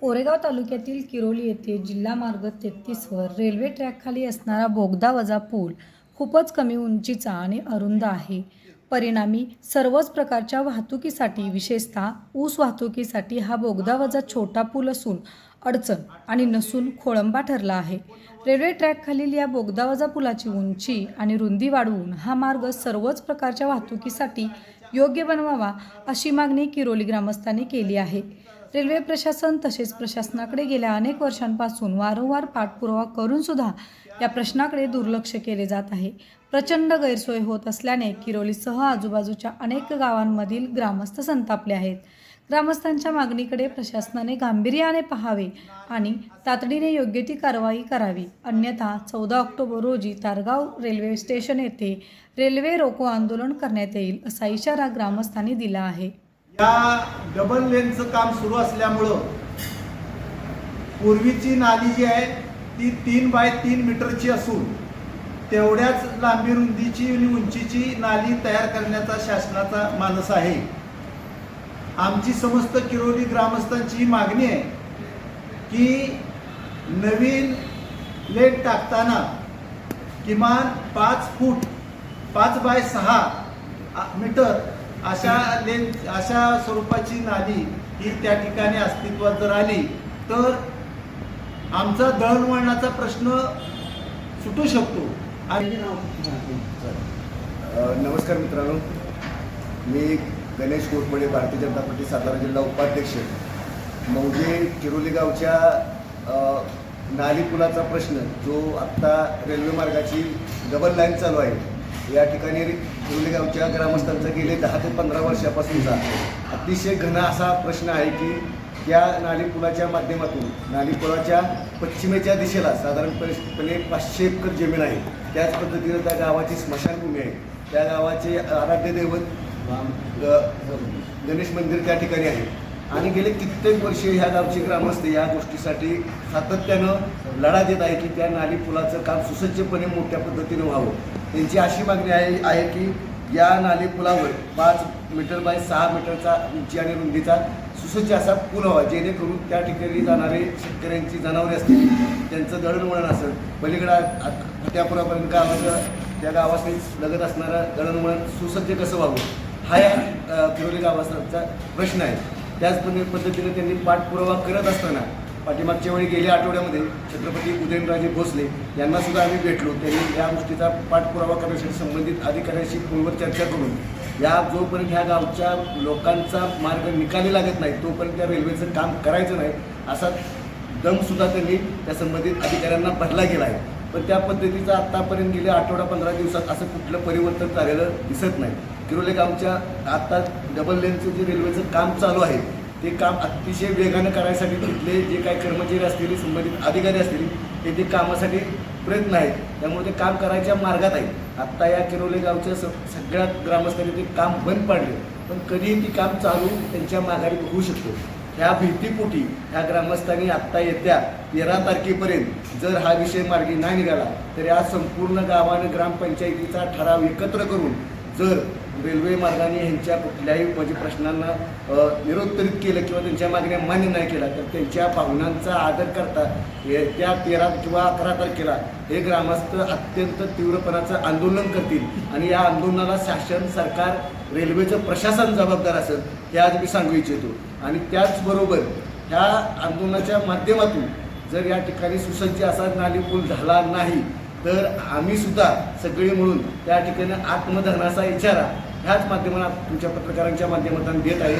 कोरेगाव तालुक्यातील किरोली येथे जिल्हा मार्ग तेहतीसवर रेल्वे ट्रॅकखाली असणारा बोगदा वजा पूल खूपच कमी उंचीचा आणि अरुंद आहे. परिणामी सर्वच प्रकारच्या वाहतुकीसाठी विशेषतः ऊस वाहतुकीसाठी हा बोगदा वजा छोटा पूल असून अडचण आणि नसून खोळंबा ठरला आहे. रेल्वे ट्रॅकखालील या बोगदावजा पुलाची उंची आणि रुंदी वाढवून हा मार्ग सर्वच प्रकारच्या वाहतुकीसाठी योग्य बनवावा अशी मागणी किरोली ग्रामस्थांनी केली आहे. रेल्वे प्रशासन तसेच प्रशासनाकडे गेल्या अनेक वर्षांपासून वारंवार पाठपुरावा करूनसुद्धा या प्रश्नाकडे दुर्लक्ष केले जात आहे. प्रचंड गैरसोय होत असल्याने किरोलीसह आजूबाजूच्या अनेक गावांमधील ग्रामस्थ संतापले आहेत. ग्रामस्थांच्या मागणीकडे प्रशासनाने गांभीर्याने पाहावे आणि तातडीने योग्य ती कारवाई करावी. अन्यथा चौदा ऑक्टोबर रोजी तारगाव रेल्वे स्टेशन येथे रेल्वे रोको आंदोलन करण्यात येईल असा इशारा ग्रामस्थांनी दिला आहे. या डबल लेनचं काम सुरू असल्यामुळं पूर्वीची नाली जी आहे ती तीन बाय तीन मीटरची असून तेवढ्याच लांबी रुंदीची आणि उंचीची नाली तयार करण्याचा शासनाचा मानस आहे. आमची समस्त किरोली ग्रामस्थांची ही मागणी आहे की नवीन लेन टाकताना किमान पाच फूट पाच बाय सहा मीटर अशा लेन अशा स्वरूपाची नाली ही त्या ठिकाणी अस्तित्वात जर आली तर आमचा दळणवळणाचा प्रश्न सुटू शकतो. आणि नमस्कार मित्रांनो. मी गणेश कोटमडे भारतीय जनता पार्टी सातारा जिल्हा उपाध्यक्ष. मौजे किरोली गावच्या नाली पुलाचा प्रश्न जो आत्ता रेल्वे मार्गाची डबल लाईन चालू आहे. या ठिकाणी किरोली गावच्या ग्रामस्थांचा गेले दहा ते पंधरा वर्षापासूनचा अतिशय घन असा प्रश्न आहे की या नाली पुलाच्या माध्यमातून नाली पुलाच्या पश्चिमेच्या दिशेला साधारणपणे पाचशे एकर जमीन आहे. त्याच पद्धतीनं त्या गावाची स्मशानभूमी आहे. त्या गावाचे आराध्य दैवत ग- गणेश मंदिर त्या ठिकाणी आहे. आणि गेले कित्येक वर्षे ह्या गावचे ग्रामस्थ या गोष्टीसाठी सातत्यानं लढा देत आहे की त्या नाली पुलाचं काम सुसज्जपणे मोठ्या पद्धतीनं व्हावं. त्यांची अशी मागणी आहे आहे की या नाली पुलावर पाच मीटर बाय सहा मीटरचा उंची आणि रुंदीचा सुसज्ज असा पूल व्हावा जेणेकरून त्या ठिकाणी जाणारे शेतकऱ्यांची जनावरे असतील त्यांचं दळणवळण असेल. पलीकडं फत्यापुरापर्यंत गावाचं त्या गावाशी लगत असणारं दळणवळण सुसज्ज कसं व्हावं? हा या अ, किरोली गावाचा प्रश्न आहे. त्याच पद्धतीने त्यांनी पाठपुरावा करत असताना पाठीमागच्या वेळी गेल्या आठवड्यामध्ये छत्रपती उदयनराजे भोसले यांना सुद्धा आम्ही भेटलो. त्यांनी या गोष्टीचा पाठपुरावा करण्यासाठी संबंधित अधिकाऱ्यांशी फोनवर चर्चा करून या जोपर्यंत ह्या गावच्या लोकांचा मार्ग निकाली लागत नाही तोपर्यंत त्या रेल्वेचं काम करायचं नाही असा दमसुद्धा त्यांनी त्या संबंधित अधिकाऱ्यांना भरला गेला आहे. पण त्या पद्धतीचं आत्तापर्यंत गेल्या आठवडा पंधरा दिवसात असं कुठलं परिवर्तन झालेलं दिसत नाही. किरोलेक आमच्या आत्ता डबल लेनचं जे रेल्वेचं काम चालू आहे ते काम अतिशय वेगानं करायसाठी तिथले जे काही कर्मचारी असतील संबंधित अधिकारी असतील ते ते कामासाठी प्रयत्न आहेत. त्यामुळे ते काम करायच्या मार्गात आहे आत्ता या किरोले गावच्या स सगळ्या ग्रामस्थांनी ते काम बंद पाडले. पण कधीही ती काम चालू त्यांच्या माघारी होऊ शकतो. ह्या भीतीपोटी ह्या ग्रामस्थांनी आत्ता येत्या तेरा तारखेपर्यंत जर हा विषय मार्गी नाही निघाला तर या संपूर्ण गावानं ग्रामपंचायतीचा ठराव एकत्र करून जर रेल्वे मार्गाने ह्यांच्या कुठल्याही म्हणजे प्रश्नांना निरुत्तरित केलं किंवा त्यांच्या मागण्या मान्य नाही केला तर त्यांच्या पाहुण्यांचा आदर करता येत्या तेरा किंवा अकरा तारखेला हे ग्रामस्थ अत्यंत तीव्रपणाचं आंदोलन करतील. आणि या आंदोलनाला शासन सरकार रेल्वेचं प्रशासन जबाबदार असेल हे आज मी सांगू इच्छितो. आणि त्याचबरोबर ह्या आंदोलनाच्या माध्यमातून जर या ठिकाणी सुसज्ज असा नाली पूल झाला नाही तर आम्ही सुद्धा सगळी मिळून त्या ठिकाणी आत्मदहनाचा इशारा ह्याच माध्यमात तुमच्या पत्रकारांच्या माध्यमातून देत आहे.